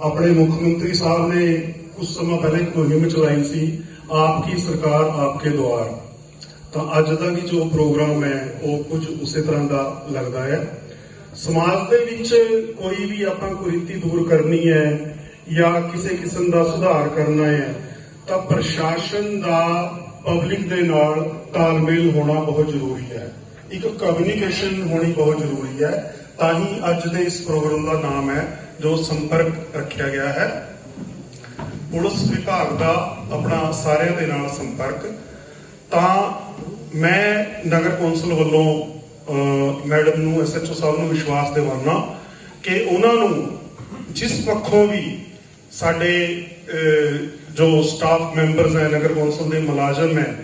ਆਪਣੇ ਮੁੱਖ ਮੰਤਰੀ ਸਾਹਿਬ ਨੇ ਕੁਝ ਸਮਾਂ ਪਹਿਲੇ ਇੱਕ ਮੁਹਿੰਮ ਚਲਾਈ ਸੀ ਆਪ ਕੀ ਸਰਕਾਰ ਆਪਕੇ ਦੁਆਰ। ਤਾਂ ਅੱਜ ਦਾ ਵੀ ਜੋ ਪ੍ਰੋਗਰਾਮ ਹੈ, ਉਹ ਕੁਝ ਉਸੇ ਤਰ੍ਹਾਂ ਦਾ ਲੱਗਦਾ ਹੈ। ਸਮਾਜ ਦੇ ਵਿੱਚ ਕੋਈ ਵੀ ਆਪਾਂ ਕੁਰੀਤੀ ਦੂਰ ਕਰਨੀ ਹੈ ਜਾਂ ਕਿਸੇ ਕਿਸਮ ਦਾ ਸੁਧਾਰ ਕਰਨਾ ਹੈ, ਤਾਂ ਪ੍ਰਸ਼ਾਸਨ ਦਾ ਪਬਲਿਕ ਦੇ ਨਾਲ ਤਾਲਮੇਲ ਹੋਣਾ ਬਹੁਤ ਜ਼ਰੂਰੀ ਹੈ। ਇੱਕ ਕਮਿਊਨੀਕੇਸ਼ਨ ਹੋਣੀ ਬਹੁਤ ਜ਼ਰੂਰੀ ਹੈ, ਤਾਂ ਹੀ ਅੱਜ ਦੇ ਇਸ ਪ੍ਰੋਗਰਾਮ ਦਾ ਨਾਮ ਹੈ ਜੋ ਸੰਪਰਕ ਰੱਖਿਆ ਗਿਆ ਹੈ, ਪੁਲਿਸ ਵਿਭਾਗ ਦਾ ਆਪਣਾ ਸਾਰਿਆਂ ਦੇ ਨਾਲ ਸੰਪਰਕ। ਤਾਂ ਮੈਂ ਨਗਰ ਕੌਂਸਲ ਵੱਲੋਂ ਮੈਡਮ ਨੂੰ ਐਸਐਚਓ ਸਾਹਿਬ ਨੂੰ ਵਿਸ਼ਵਾਸ ਦਿਵਾਉਣਾ ਕਿ ਉਹਨਾਂ ਨੂੰ ਜਿਸ ਪੱਖੋਂ ਵੀ ਸਾਡੇ ਜੋ ਸਟਾਫ ਮੈਂਬਰਸ ਹੈ, ਨਗਰ ਕੌਂਸਲ ਦੇ ਮੁਲਾਜ਼ਮ ਹੈ,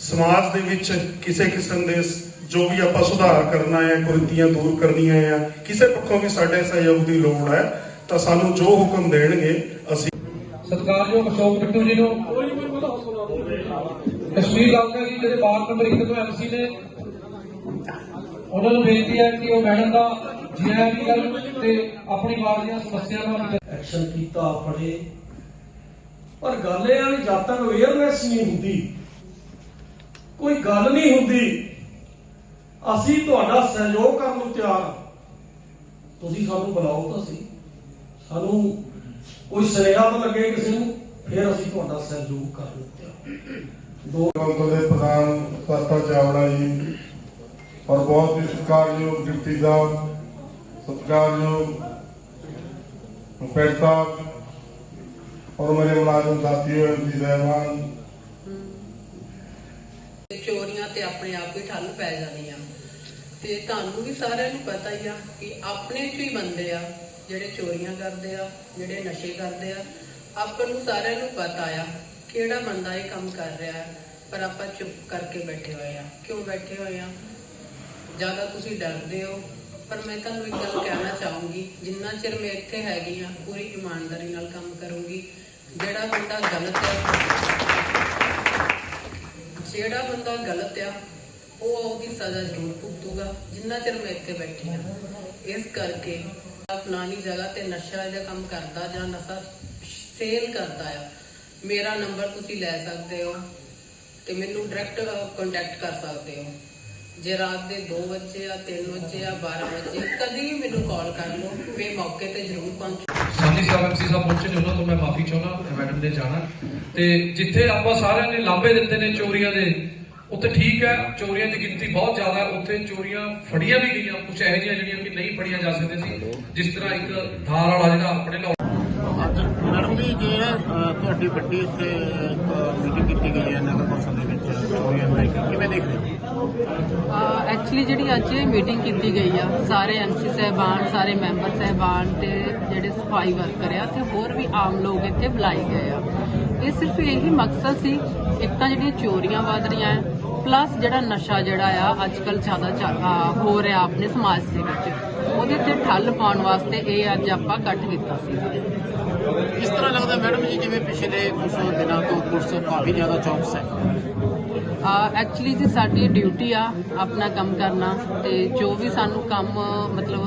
ਸਮਾਜ ਦੇ ਵਿੱਚ ਕਿਸੇ ਕਿਸਮ ਦੇ ਜੋ ਵੀ ਆਪਾਂ ਸੁਧਾਰ ਕਰਨਾ ਹੈ ਕੁਰੀਤੀਆਂ ਦੂਰ ਕਰਨੀਆਂ ਹੈ ਕਿਸੇ ਪੱਖੋਂ ਵੀ ਸਾਡੇ ਸਹਿਯੋਗ ਦੀ ਲੋੜ ਹੈ ਤਾਂ ਸਾਨੂੰ ਜੋ ਹੁਕਮ ਦੇਣਗੇ ਅਸੀਂ ਸਤਿਕਾਰਯੋਗ ਅਸ਼ੋਕ ਬਿੱਟੂ ਜੀ ਨੂੰ। ਕਸ਼ਮੀਰ ਲਾਲਕਾ ਜੀ ਜਿਹੜੇ ਵਾਰਡ ਨੰਬਰ 1 ਤੋਂ ਐਮਸੀ ਨੇ ਉਹਨਾਂ ਨੂੰ ਬੇਨਤੀ ਹੈ ਕਿ ਉਹ ਮੈਡਮ ਦਾ ਜਿਆ ਵੀ ਗੱਲ ਤੇ ਆਪਣੀ ਵਾਰਡ ਦੀਆਂ ਸਮੱਸਿਆਵਾਂ ਵੀ ਐਕਸ਼ਨ ਕੀਤਾ ਆਪਣੇ। ਪਰ ਗੱਲ ਇਹ ਆ ਵੀ ਜਦ ਤੱਕ ਅਵੇਅਰਨੈਸ ਨਹੀਂ ਹੁੰਦੀ ਕੋਈ ਗੱਲ ਨਹੀਂ ਹੁੰਦੀ ਅਸੀਂ ਤੁਹਾਡਾ ਸਹਿਯੋਗ ਕਰਨ ਨੂੰ ਤਿਆਰ ਹਾਂ। ਤੁਸੀਂ ਸਾਨੂੰ ਬੁਲਾਓ ਤਾਂ ਸਹੀ। ਸਾਨੂੰ ਕੋਈ ਸੁਨੇਹਾ ਤਾਂ ਲੱਗੇ ਕਿਸੇ ਨੂੰ ਫਿਰ ਅਸੀਂ ਤੁਹਾਡਾ ਸਹਿਯੋਗ ਕਰਨ ਨੂੰ ਤਿਆਰ ਦੋ ਕੌਂਸਲ ਦੇ ਪ੍ਰਧਾਨ ਸਾਤਾ ਚਾਵੜਾ ਜੀ ਔਰ ਬਹੁਤ ਹੀ ਸਤਿਕਾਰਯੋਗ ਡਿਪਟੀ ਸਤਿਕਾਰਯੋਗ ਸਾਹਿਬ ਔਰ ਮੇਰੇ ਮੁਲਾਜ਼ਮ ਸਾਥੀਓ ਐਮਪੀ ਸਾਹਿਬਾਨ। ਚੋਰੀਆਂ ਤੇ ਆਪਣੇ ਆਪ ਹੀ ਠੱਲ ਪੈ ਜਾਂਦੀਆਂ। ਤੇ ਤੁਹਾਨੂੰ ਵੀ ਸਾਰਿਆਂ ਨੂੰ ਪਤਾ ਹੀ ਆ ਕਿ ਆਪਣੇ ਚ ਹੀ ਬੰਦੇ ਆ, ਜਿਹੜੇ ਚੋਰੀਆਂ ਕਰਦੇ ਆ, ਜਿਹੜੇ ਨਸ਼ੇ ਕਰਦੇ ਆ। ਆਪਾਂ ਨੂੰ ਸਾਰਿਆਂ ਨੂੰ ਪਤਾ ਆ ਕਿਹੜਾ ਬੰਦਾ ਇਹ ਕੰਮ ਕਰ ਰਿਹਾ ਪਰ ਆਪਾਂ ਚੁੱਪ ਕਰਕੇ ਬੈਠੇ ਹੋਏ ਆ। ਕਿਉਂ ਬੈਠੇ ਹੋਏ ਆ? ਜ਼ਿਆਦਾ ਤੁਸੀਂ ਡਰਦੇ ਹੋ, ਪਰ ਮੈਂ ਤੁਹਾਨੂੰ ਇੱਕ ਗੱਲ ਕਹਿਣਾ ਚਾਹੂੰਗੀ, ਜਿੰਨਾ ਚਿਰ ਮੈਂ ਇੱਥੇ ਹੈਗੀ ਆ, ਪੂਰੀ ਇਮਾਨਦਾਰੀ ਨਾਲ ਕੰਮ ਕਰੂੰਗੀ। ਜਿਹੜਾ ਬੰਦਾ ਗਲਤ ਹੈ ਜਿਹੜਾ ਬੰਦਾ ਗਲਤ ਆ ਉਹ ਉਹਦੀ ਸਜ਼ਾ ਜ਼ਰੂਰ ਭੁਗਤੂਗਾ, ਜਿੰਨਾ ਚਿਰ ਮੈਂ ਇੱਥੇ ਬੈਠੀ ਆ ਇਸ ਕਰਕੇ ਫਲਾਣੀ ਜਗ੍ਹਾ ਤੇ ਨਸ਼ਾ ਜਾਂ ਕੰਮ ਕਰਦਾ ਜਾਂ ਨਸ਼ਾ ਸੇਲ ਕਰਦਾ ਆ, ਮੇਰਾ ਨੰਬਰ ਤੁਸੀਂ ਲੈ ਸਕਦੇ ਹੋ ਤੇ ਮੈਨੂੰ ਡਾਇਰੈਕਟ ਕੰਟੈਕਟ ਕਰ ਸਕਦੇ ਹੋ। ਜੇ ਰਾਤ ਦੇ 2 ਵਜੇ ਆ 3 ਵਜੇ ਆ 12 ਵਜੇ ਕਦੀ ਵੀ ਮੈਨੂੰ ਕਾਲ ਕਰ ਲਓ, ਮੈਂ ਮੌਕੇ ਤੇ ਜ਼ਰੂਰ ਪਹੁੰਚ ਸਾਡੀ ਸਾਹਿਬ ਐਮਸੀ ਸਾਹਿਬ ਪਹੁੰਚੇ ਨੇ ਤੋਂ ਮੈਂ ਮਾਫੀ ਚਾਹੁੰਦਾ ਮੈਡਮ ਦੇ ਜਾਣਾ। ਤੇ ਜਿੱਥੇ ਆਪਾਂ ਸਾਰਿਆਂ ਨੇ ਲਾਂਭੇ ਦਿੱਤੇ ਨੇ ਚੋਰੀਆਂ ਦੇ ਉੱਥੇ ਠੀਕ ਹੈ ਚੋਰੀਆਂ ਦੀ ਗਿਣਤੀ ਬਹੁਤ ਜ਼ਿਆਦਾ ਹੈ। ਉੱਥੇ ਚੋਰੀਆਂ ਫੜੀਆਂ ਵੀ ਗਈਆਂ ਕੁਝ ਇਹੋ ਜਿਹੀਆਂ ਜਿਹੜੀਆਂ ਕਿ ਨਹੀਂ ਫੜੀਆਂ ਜਾ ਸਕਦੀਆਂ ਸੀ ਜਿਸ ਤਰ੍ਹਾਂ ਇੱਕ ਧਾਰ ਵਾਲਾ ਜਿਹੜਾ ਆਪਣੇ ਨਾਲ ਅੱਜ ਮੈਡਮ ਜੀ ਜੇ ਅਹ, ਤੁਹਾਡੀ ਵੱਡੀ ਇੱਥੇ ਮੀਟਿੰਗ ਕੀਤੀ ਗਈ ਹੈ ਨਗਰ ਕੌਂਸਲ ਦੇ ਵਿੱਚ ਚੋਰੀਆਂ ਨੂੰ ਲੈ ਕੇ ਕਿਵੇਂ ਦੇਖਦੇ ਹੋ? ਐਕਚੁਅਲੀ ਜਿਹੜੀ ਅੱਜ ਇਹ ਮੀਟਿੰਗ ਕੀਤੀ ਗਈ ਆ ਸਾਰੇ ਐਮਸੀ ਸਹਿਬਾਨ ਸਾਰੇ ਮੈਂਬਰ ਸਹਿਬਾਨ ਤੇ ਜਿਹੜੇ ਸਫ਼ਾਈ ਵਰਕਰ ਆ ਤੇ ਹੋਰ ਵੀ ਆਮ ਲੋਕ ਇੱਥੇ ਬੁਲਾਏ ਗਏ ਆ। ਇਹ ਸਿਰਫ ਇਹੀ ਮਕਸਦ ਸੀ ਇੱਕ ਤਾਂ ਜਿਹੜੀਆਂ ਚੋਰੀਆਂ ਵਧ ਰਹੀਆਂ ਪਲੱਸ ਜਿਹੜਾ ਨਸ਼ਾ ਜਿਹੜਾ ਆ ਅੱਜ ਕੱਲ ਜ਼ਿਆਦਾ ਹੋ ਰਿਹਾ ਆਪਣੇ ਸਮਾਜ ਦੇ ਵਿੱਚ, ਉਹਦੇ ਤੇ ਠੱਲ ਪਾਉਣ ਵਾਸਤੇ ਇਹ ਅੱਜ ਆਪਾਂ ਇਕੱਠ ਕੀਤਾ ਸੀ। ਇਸ ਤਰ੍ਹਾਂ ਲੱਗਦਾ ਮੈਡਮ ਜੀ ਜਿਵੇਂ ਪਿਛਲੇ ਕੁਝ ਦਿਨਾਂ ਤੋਂ ਪੁਲਿਸ ਕਾਫੀ ਜ਼ਿਆਦਾ ਚੌਕਸ ਹੈ? ਐਕਚੁਅਲੀ ਜੀ ਸਾਡੀ ਡਿਊਟੀ ਆ ਆਪਣਾ ਕੰਮ ਕਰਨਾ ਤੇ ਜੋ ਵੀ ਸਾਨੂੰ ਕੰਮ, ਮਤਲਬ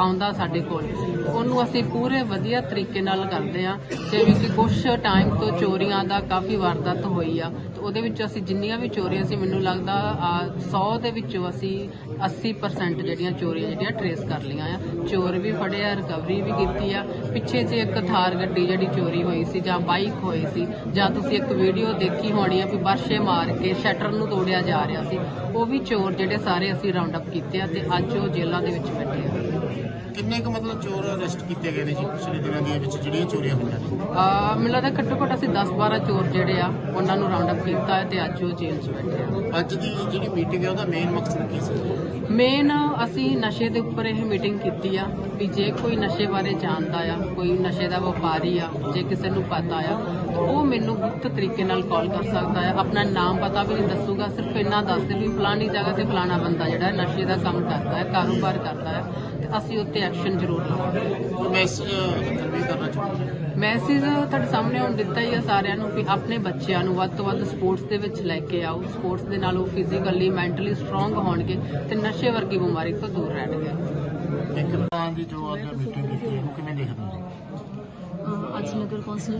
ਆਉਂਦਾ ਸਾਡੇ ਕੋਲ, ਉਹਨੂੰ ਅਸੀਂ ਪੂਰੇ ਵਧੀਆ ਤਰੀਕੇ ਨਾਲ ਕਰਦੇ ਆ ਜਿਵੇਂ ਕਿ ਕੁਝ ਟਾਈਮ ਤੋਂ ਚੋਰੀਆਂ ਦਾ ਕਾਫੀ ਵਾਰਦਾਤ ਹੋਈ ਆ, ਤੇ ਉਹਦੇ ਵਿੱਚ ਅਸੀਂ ਜਿੰਨੀਆਂ ਵੀ ਚੋਰੀਆਂ ਸੀ, ਮੈਨੂੰ ਲੱਗਦਾ 100 ਦੇ ਵਿੱਚੋਂ ਅਸੀਂ 80% ਜਿਹੜੀਆਂ ਚੋਰੀਆਂ ਜਿਹੜੀਆਂ ਟਰੇਸ ਕਰ ਲਈਆਂ ਆ। ਚੋਰ ਵੀ ਫੜਿਆ ਰਿਕਵਰੀ ਵੀ ਕੀਤੀ ਆ। ਪਿੱਛੇ ਜੇ ਇੱਕ ਥਾਰ ਗੱਡੀ ਜਿਹੜੀ ਚੋਰੀ ਹੋਈ ਸੀ ਜਾਂ ਬਾਈਕ ਹੋਈ ਸੀ, ਜਾਂ ਤੁਸੀਂ ਇੱਕ ਵੀਡੀਓ ਦੇਖੀ ਹੋਣੀ ਆ ਵੀ ਵਰਸ਼ੇ ਮਾਰ ਕੇ ਸ਼ਟਰ ਨੂੰ ਤੋੜਿਆ ਜਾ ਰਿਹਾ ਸੀ। ਉਹ ਵੀ ਚੋਰ ਜਿਹੜੇ ਸਾਰੇ ਅਸੀਂ ਰਾਉਂਡ ਅਪ ਕੀਤੇ ਆ ਤੇ ਅੱਜ ਉਹ ਜੇਲ੍ਹਾਂ ਦੇ ਵਿੱਚ ਬੈਠੇ ਆ। ਕਿੰਨੇ ਕੁ ਮਤਲਬ ਚੋਰ ਅਰੈਸਟ ਕੀਤੇ ਗਏ ਨੇ ਜੀ ਪਿਛਲੇ ਦਿਨਾਂ ਦੇ ਵਿੱਚ ਜਿਹੜੀਆਂ ਚੋਰੀਆਂ ਹੋਈਆਂ ਨੇ? ਆ ਮੈਨੂੰ ਲੱਗਦਾ ਘੱਟੋ ਘੱਟ ਅਸੀਂ 10-12 ਚੋਰ ਜਿਹੜੇ ਆ ਉਹਨਾਂ ਨੂੰ ਰਾਉਂਡ ਅਪ ਕੀਤਾ ਹੈ ਤੇ ਅੱਜ ਉਹ ਜੇਲ੍ਹ 'ਚ ਬੈਠੇ ਆ। ਅੱਜ ਦੀ ਜਿਹੜੀ ਮੀਟਿੰਗ ਹੈ ਉਹਦਾ ਮੇਨ ਮਕਸਦ ਕੀ ਸੀ? ਮੇਨ ਅਸੀਂ ਨਸ਼ੇ ਦੇ ਉੱਪਰ ਇਹ ਮੀਟਿੰਗ ਕੀਤੀ ਆ ਵੀ ਜੇ ਕੋਈ ਨਸ਼ੇ ਬਾਰੇ ਜਾਣਦਾ ਆ ਕੋਈ ਨਸ਼ੇ ਦਾ ਵਪਾਰੀ ਆ ਜੇ ਕਿਸੇ ਨੂੰ ਪਤਾ ਆ ਉਹ ਮੈਨੂੰ ਗੁਪਤ ਤਰੀਕੇ ਨਾਲ ਕਾਲ ਕਰ ਸਕਦਾ ਆ। ਆਪਣਾ ਨਾਮ ਪਤਾ ਵੀ ਨਹੀਂ ਦੱਸੂਗਾ ਸਿਰਫ ਇੰਨਾ ਦੱਸ ਦੇ ਵੀ ਫਲਾਨੀ ਜਗ੍ਹਾ ਤੇ ਫਲਾਣਾ ਬੰਦਾ ਜਿਹੜਾ ਨਸ਼ੇ ਦਾ ਕੰਮ ਕਰਦਾ ਹੈ ਕਾਰੋਬਾਰ ਕਰਦਾ ਹੈ ਤੇ ਅਸੀਂ ਉੱਤੇ ਐਕਸ਼ਨ ਜ਼ਰੂਰ ਕੋਈ ਮੈਸੇਜ ਕਨਵੇ ਕਰਨਾ ਚਾਹੁੰਦੇ ਹੋ। ਮੈਸੇਜ ਤੁਹਾਡੇ ਸਾਹਮਣੇ ਹੁਣ ਦਿੱਤਾ ਹੀ ਆ ਸਾਰਿਆਂ ਨੂੰ ਵੀ ਆਪਣੇ ਬੱਚਿਆਂ ਨੂੰ ਵੱਧ ਤੋਂ ਵੱਧ ਸਪੋਰਟਸ ਦੇ ਵਿੱਚ ਲੈ ਕੇ ਆਓ। ਸਪੋਰਟਸ ਦੇ ਨਾਲ ਉਹ ਫਿਜ਼ੀਕਲੀ ਮੈਂਟਲੀ ਸਟਰੋਂਗ ਹੋਣਗੇ ਤੇ ਨਸ਼ੇ ਵਰਗੀ ਬਿਮਾਰੀ ਤੋਂ ਦੂਰ ਰਹਿਣਗੇ। ਯੂ ਤਰ੍ਹਾਂ ਦੀ ਜੋ ਅੱਜ ਮੀਟਿੰਗ ਕੀਤੀ ਉਹ ਕਿਵੇਂ ਦੇਖਦੇ ਹੋ ਅੱਜ ਨਗਰ ਕੌਂਸਲ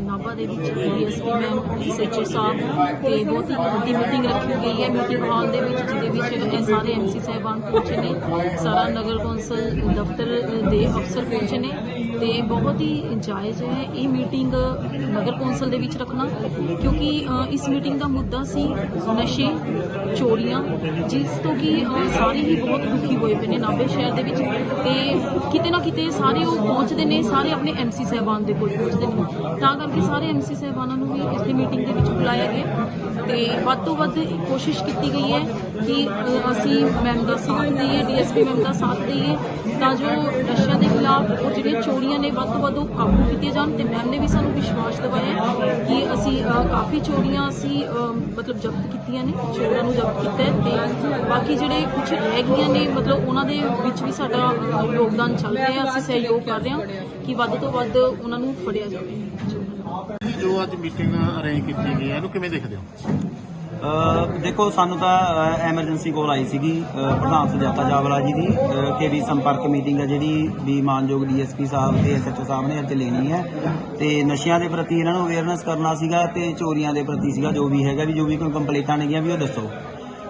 ਨਾਭਾ ਦੇ ਵਿੱਚ ਡੀਐਸਪੀ ਮੈਮ ਐਸਐਚਓ ਸਾਹਿਬ ਤੇ ਬਹੁਤ ਹੀ ਵੱਡੀ ਮੀਟਿੰਗ ਰੱਖੀ ਗਈ ਹੈ। ਮੀਟਿੰਗ ਹਾਲ ਦੇ ਵਿੱਚ, ਜਿਹਦੇ ਵਿੱਚ ਇਹ ਸਾਰੇ ਐਮਸੀ ਸਾਹਿਬਾਨ ਪਹੁੰਚੇ ਨੇ। ਸਾਰਾ ਨਗਰ ਕੌਂਸਲ ਦਫ਼ਤਰ ਦੇ ਅਫਸਰ ਪਹੁੰਚੇ ਨੇ। ਤੇ ਬਹੁਤ ਹੀ ਜਾਇਜ਼ ਹੈ ਇਹ ਮੀਟਿੰਗ ਨਗਰ ਕੌਂਸਲ ਦੇ ਵਿੱਚ ਰੱਖਣਾ, ਕਿਉਂਕਿ ਇਸ ਮੀਟਿੰਗ ਦਾ ਮੁੱਦਾ ਸੀ ਨਸ਼ੇ, ਚੋਰੀਆਂ, ਜਿਸ ਤੋਂ ਕਿ ਸਾਰੇ ਹੀ ਬਹੁਤ ਦੁਖੀ ਹੋਏ ਪਏ ਨੇ ਨਾਭੇ ਸ਼ਹਿਰ ਦੇ ਵਿੱਚ ਤੇ ਕਿਤੇ ਨਾ ਕਿਤੇ ਸਾਰੇ ਉਹ ਪਹੁੰਚਦੇ ਨੇ, ਸਾਰੇ ਆਪਣੇ ਐਮਸੀ ਸਾਹਿਬਾਨ ਦੇ ਕੋਲ ਪਹੁੰਚਦੇ ਨੇ। ਤਾਂ ਕਰਕੇ ਸਾਰੇ ਐਮਸੀ ਸਾਹਿਬਾਨਾਂ ਨੂੰ ਵੀ ਇੱਥੇ ਮੀਟਿੰਗ ਦੇ ਵਿੱਚ ਬੁਲਾਇਆ ਗਿਆ। ਤੇ ਵੱਧ ਤੋਂ ਵੱਧ ਕੋਸ਼ਿਸ਼ ਕੀਤੀ ਗਈ ਹੈ ਕਿ ਅਸੀਂ ਮੈਮ ਦਾ ਸਾਥ ਦਈਏ ਡੀਐਸਪੀ ਮੈਮ ਦਾ ਸਾਥ ਦਈਏ, ਤਾਂ ਜੋ ਨਸ਼ਿਆਂ ਦੇ ਖਿਲਾਫ ਉਹ ਜਿਹੜੇ ਚੋਰੀਆਂ ਨੇ ਵੱਧ ਤੋਂ ਵੱਧ ਉਹ ਕਾਬੂ ਕੀਤੀਆਂ ਜਾਣ ਤੇ ਮੈਮ ਨੇ ਵੀ ਸਾਨੂੰ ਵਿਸ਼ਵਾਸ ਦਿਵਾਇਆ ਹੈ ਕਿ ਅਸੀਂ ਅ, ਕਾਫੀ ਚੋਰੀਆਂ ਅਸੀਂ ਅ, ਮਤਲਬ ਜ਼ਬਤ ਕੀਤੀਆਂ ਨੇ ਚੋਰਾਂ ਨੂੰ ਜ਼ਬਤ ਕੀਤਾ ਹੈ ਤੇ ਬਾਕੀ ਜਿਹੜੇ ਕੁਝ ਰਹਿ ਗਈਆਂ ਨੇ ਮਤਲਬ ਉਹਨਾਂ ਦੇ ਵਿੱਚ ਵੀ ਸਾਡਾ ਅ, ਯੋਗਦਾਨ ਚੱਲ ਰਿਹਾ ਅਸੀਂ ਸਹਿਯੋਗ ਕਰ ਰਹੇ ਹਾਂ ਕਿ ਵੱਧ ਤੋਂ ਵੱਧ ਉਹਨਾਂ ਨੂੰ ਫੜਿਆ ਜਾਵੇ। ਜੋ ਅੱਜ ਮੀਟਿੰਗ ਅਰੇਂਜ ਕੀਤੀ ਗਈ ਹੈ ਇਹਨੂੰ ਕਿਵੇਂ ਦੇਖਦੇ ਹੋ? ਦੇਖੋ, ਸਾਨੂੰ ਤਾਂ ਐਮਰਜੈਂਸੀ ਕੋਲ ਆਈ ਸੀਗੀ ਪ੍ਰਧਾਨ ਸੁਜਾਤਾ ਜਾਵਲਾ ਜੀ ਦੀ ਕਿ ਵੀ ਸੰਪਰਕ ਮੀਟਿੰਗ ਹੈ ਜਿਹੜੀ ਵੀ ਮਾਨਯੋਗ ਡੀਐਸਪੀ ਸਾਹਿਬ ਤੇ ਐਸਐਚਓ ਸਾਹਿਬ ਨੇ ਅੱਜ ਲੈਣੀ ਹੈ। ਤੇ ਨਸ਼ਿਆਂ ਦੇ ਪ੍ਰਤੀ ਇਹਨਾਂ ਨੂੰ ਅਵੇਅਰਨੈਸ ਕਰਨਾ ਸੀਗਾ ਤੇ ਚੋਰੀਆਂ ਦੇ ਪ੍ਰਤੀ ਸੀਗਾ, ਜੋ ਵੀ ਹੈਗਾ ਵੀ, ਜੋ ਵੀ ਕੋਈ ਕੰਪਲੇਂਟਾਂ ਨੇਗੀਆਂ ਵੀ ਉਹ ਦੱਸੋ।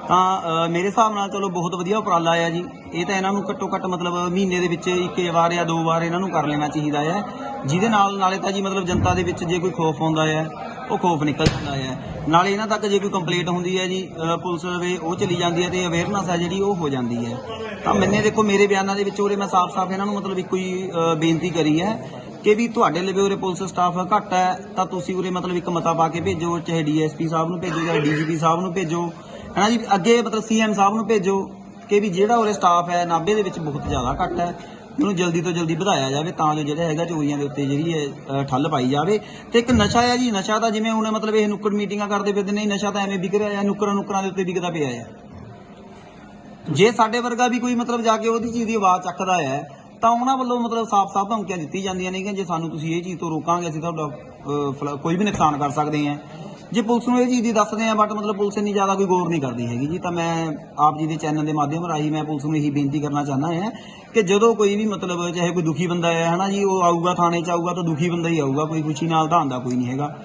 ਤਾਂ ਮੇਰੇ ਹਿਸਾਬ ਨਾਲ ਚਲੋ, ਬਹੁਤ ਵਧੀਆ ਉਪਰਾਲਾ ਆ ਜੀ। ਇਹ ਤਾਂ ਇਹਨਾਂ ਨੂੰ ਘੱਟੋ ਘੱਟ ਮਤਲਬ ਮਹੀਨੇ ਦੇ ਵਿੱਚ ਇੱਕ ਵਾਰ ਜਾਂ ਦੋ ਵਾਰ ਇਹਨਾਂ ਨੂੰ ਕਰ ਲੈਣਾ ਚਾਹੀਦਾ ਹੈ। ਜਿਹਦੇ ਨਾਲ ਨਾਲੇ ਤਾਂ ਜੀ ਮਤਲਬ ਜਨਤਾ ਦੇ ਵਿੱਚ ਜੇ ਕੋਈ ਖੋਫ ਹੁੰਦਾ ਹੈ, ਉਹ ਖੋਫ ਨਿਕਲ ਜਾਂਦਾ ਹੈ। ਨਾਲੇ ਇਹਨਾਂ ਤੱਕ ਜੇ ਕੋਈ ਕੰਪਲੇਂਟ ਹੁੰਦੀ ਹੈ ਜੀ ਪੁਲਿਸ ਵੇ ਉਹ ਚਲੀ ਜਾਂਦੀ ਹੈ ਤੇ ਅਵੇਅਰਨੈਸ ਹੈ ਜਿਹੜੀ, ਉਹ ਹੋ ਜਾਂਦੀ ਹੈ। ਤਾਂ ਮੈਨੇ ਦੇਖੋ, ਮੇਰੇ ਬਿਆਨਾਂ ਦੇ ਵਿੱਚ ਉਰੇ ਮੈਂ ਸਾਫ਼-ਸਾਫ਼ ਇਹਨਾਂ ਨੂੰ ਮਤਲਬ ਇੱਕੋ ਹੀ ਬੇਨਤੀ ਕਰੀ ਹੈ ਕਿ ਵੀ ਤੁਹਾਡੇ ਲਈ ਉਰੇ ਪੁਲਿਸ ਸਟਾਫ ਘੱਟ ਹੈ, ਤਾਂ ਤੁਸੀਂ ਉਰੇ ਮਤਲਬ ਇੱਕ ਮਤਾ ਪਾ ਕੇ ਭੇਜੋ, ਚਾਹੇ ਡੀਐਸਪੀ ਸਾਹਿਬ ਨੂੰ ਭੇਜੋ, ਚਾਹੇ ਡੀਜੀਪੀ ਸਾਹਿਬ ਨੂੰ ਭੇਜੋ। ਹੈਨਾ ਜੀ, ਅੱਗੇ ਮਤਲਬ ਸੀਐਮ ਸਾਹਿਬ ਨੂੰ ਭੇਜੋ ਕਿ ਵੀ ਜਿਹੜਾ ਉਰੇ ਸਟਾਫ ਹੈ, ਨਾਭੇ ਦੇ ਵਿੱਚ ਬਹੁਤ ਜ਼ਿਆਦਾ ਘੱਟ ਹੈ। ਉਹਨੂੰ ਜਲਦੀ ਤੋਂ ਜਲਦੀ ਵਧਾਇਆ ਜਾਵੇ, ਤਾਂ ਜੋ ਜਿਹੜਾ ਹੈਗਾ ਚੋਰੀਆਂ ਦੇ ਉੱਤੇ ਜਿਹੜੀ ਹੈ ਠੱਲ ਪਾਈ ਜਾਵੇ। ਤੇ ਇੱਕ ਨਸ਼ਾ ਹੈ ਜੀ, ਨਸ਼ਾ ਤਾਂ ਜਿਵੇਂ ਹੁਣ ਮਤਲਬ ਇਹ ਨੁੱਕੜ ਮੀਟਿੰਗਾਂ ਕਰਦੇ ਫਿਰਦੇ ਨੇ, ਨਸ਼ਾ ਤਾਂ ਐਵੇਂ ਵਿਕ ਰਿਹਾ ਹੈ ਨੁੱਕਰਾਂ ਨੁੱਕਰਾਂ ਦੇ ਉੱਤੇ ਵਿਕਦਾ ਪਿਆ ਹੈ ਜੇ ਸਾਡੇ ਵਰਗਾ ਵੀ ਕੋਈ ਮਤਲਬ ਜਾ ਕੇ ਉਹਦੀ ਚੀਜ਼ ਦੀ ਆਵਾਜ਼ ਚੱਕਦਾ ਹੈ ਤਾਂ ਉਹਨਾਂ ਵੱਲੋਂ ਮਤਲਬ ਸਾਫ਼-ਸਾਫ਼ ਧਮਕੀਆਂ ਦਿੱਤੀ ਜਾਂਦੀਆਂ ਨੇ ਕਿ ਜੇ ਸਾਨੂੰ ਤੁਸੀਂ ਇਹ ਚੀਜ਼ ਤੋਂ ਰੋਕਾਂਗੇ, ਅਸੀਂ ਤੁਹਾਡਾ ਕੋਈ ਵੀ ਨੁਕਸਾਨ ਕਰ ਸਕਦੇ ਹਾਂ ਜੇ ਪੁਲਿਸ ਨੂੰ ਇਹ ਚੀਜ਼ ਦੀ ਦੱਸਦੇ ਆ ਬਟ ਮਤਲਬ ਪੁਲਿਸ ਇੰਨੀ ਜ਼ਿਆਦਾ ਕੋਈ ਗੌਰ ਨਹੀਂ ਕਰਦੀ ਹੈਗੀ ਜੀ, ਤਾਂ ਮੈਂ ਆਪ ਜੀ ਦੇ ਚੈਨਲ ਦੇ ਮਾਧਿਅਮ ਰਾਹੀਂ ਮੈਂ ਪੁਲਿਸ ਨੂੰ ਇਹੀ ਬੇਨਤੀ ਕਰਨਾ ਚਾਹੁੰਦਾ ਹਾਂ ਕਿ ਜਦੋਂ ਕੋਈ ਵੀ ਮਤਲਬ ਚਾਹੇ ਕੋਈ ਦੁਖੀ ਬੰਦਾ ਹੈ, ਹਨਾ ਜੀ, ਉਹ ਆਊਗਾ ਥਾਣੇ 'ਚ ਆਊਗਾ ਤਾਂ ਦੁਖੀ ਬੰਦਾ ਹੀ ਆਊਗਾ, ਕੋਈ ਖੁਸ਼ੀ ਨਾਲ ਤਾਂ ਆਉਂਦਾ ਕੋਈ ਨਹੀਂ ਹੈਗਾ।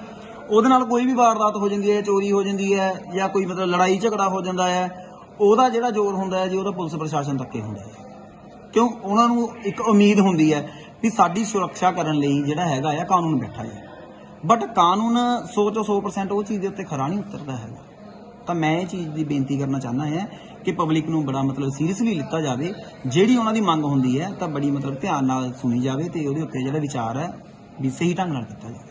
ਉਹਦੇ ਨਾਲ ਕੋਈ ਵੀ ਵਾਰਦਾਤ ਹੋ ਜਾਂਦੀ ਹੈ, ਚੋਰੀ ਹੋ ਜਾਂਦੀ ਹੈ ਜਾਂ ਕੋਈ ਮਤਲਬ ਲੜਾਈ ਝਗੜਾ ਹੋ ਜਾਂਦਾ ਹੈ, ਉਹਦਾ ਜਿਹੜਾ ਜ਼ੋਰ ਹੁੰਦਾ ਹੈ ਜੀ, ਉਹਦਾ ਪੁਲਿਸ ਪ੍ਰਸ਼ਾਸਨ ਤੱਕੇ ਹੁੰਦਾ ਹੈ। ਕਿਉਂ? ਉਹਨਾਂ ਨੂੰ ਇੱਕ ਉਮੀਦ ਹੁੰਦੀ ਹੈ ਵੀ ਸਾਡੀ ਸੁਰੱਖਿਆ ਕਰਨ ਲਈ ਜਿਹੜਾ ਹੈਗਾ ਆ ਕਾਨੂੰਨ ਬੈਠਾ ਹੈ। ਬਟ ਕਾਨੂੰਨ 100 ਤੋਂ 100% ਉਹ ਚੀਜ਼ ਦੇ ਉੱਤੇ ਖਰਾ ਨਹੀਂ ਉਤਰਦਾ ਹੈਗਾ। ਤਾਂ ਮੈਂ ਇਹ ਚੀਜ਼ ਦੀ ਬੇਨਤੀ ਕਰਨਾ ਚਾਹੁੰਦਾ ਹੈ ਕਿ ਪਬਲਿਕ ਨੂੰ ਬੜਾ ਮਤਲਬ ਸੀਰੀਅਸਲੀ ਲਿੱਤਾ ਜਾਵੇ। ਜਿਹੜੀ ਉਹਨਾਂ ਦੀ ਮੰਗ ਹੁੰਦੀ ਹੈ ਤਾਂ ਬੜੀ ਮਤਲਬ ਧਿਆਨ ਨਾਲ ਸੁਣੀ ਜਾਵੇ ਤੇ ਉਹਦੇ ਉੱਤੇ ਜਿਹੜਾ ਵਿਚਾਰ ਹੈ ਵੀ ਸਹੀ ਢੰਗ ਨਾਲ ਕੀਤਾ ਜਾਵੇ।